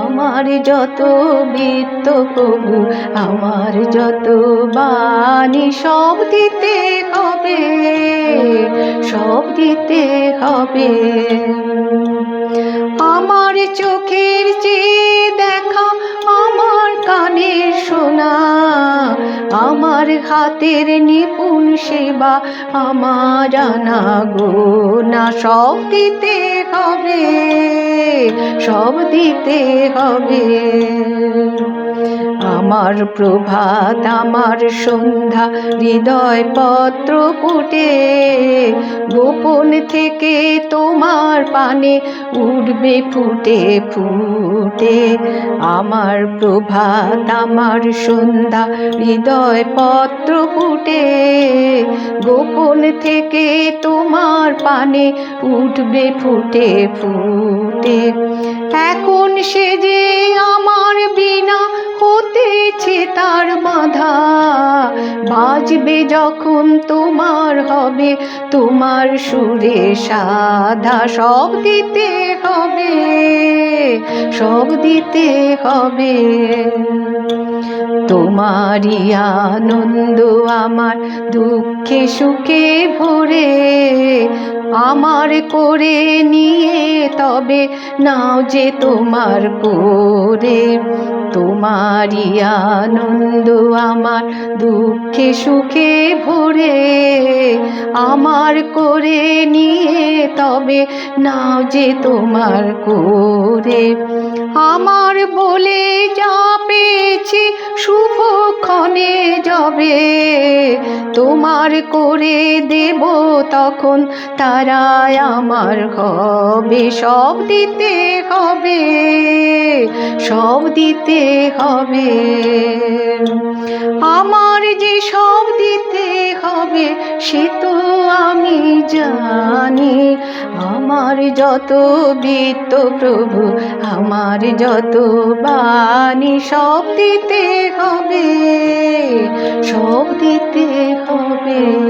আমার যত বৃত্ত প্রভু, আমার যত বাণী সব দিতে হবে, সব দিতে হবে। আমার চোখের চেয়ে হাতের নিপুণ সেবা আমার আনা গোনা সব দিতে হবে সব দিতে হবে। আমার প্রভাত, আমার সন্ধ্যা, হৃদয় পত্র ফুটে, গোপন থেকে তোমার পানে উঠবে, ফুটে ফুটে। আমার প্রভাত, আমার সন্ধ্যা, হৃদয় পত্র ফুটে, গোপন থেকে তোমার পানে উঠবে, ফুটে ফুটে। এখন সে যে বাজবে যখন তোমার হবে, তোমার সুরে সাধা সব দিতে হবে, সব দিতে হবে। তোমারই আনন্দ আমার দুঃখে সুখে ভরে, আমার করে নিয়ে তবে নাও যে তোমার করে। তোমারই আনন্দ আমার দুঃখে সুখে ভরে আমার করে নিয়ে তবে নাও যে তোমার করে। আমার বলে যা পেয়েছি শুভক্ষণে যাবে, তোমার করে দেব তখন তারাই আমার হবে। সব দিতে হবে, সব দিতে হবে। আমার সব দিতে হবে, সে তো আমি জানি। আমার যত বৃত্ত প্রভু, আমার যত বাণী সব দিতে হবে, সব দিতে হবে।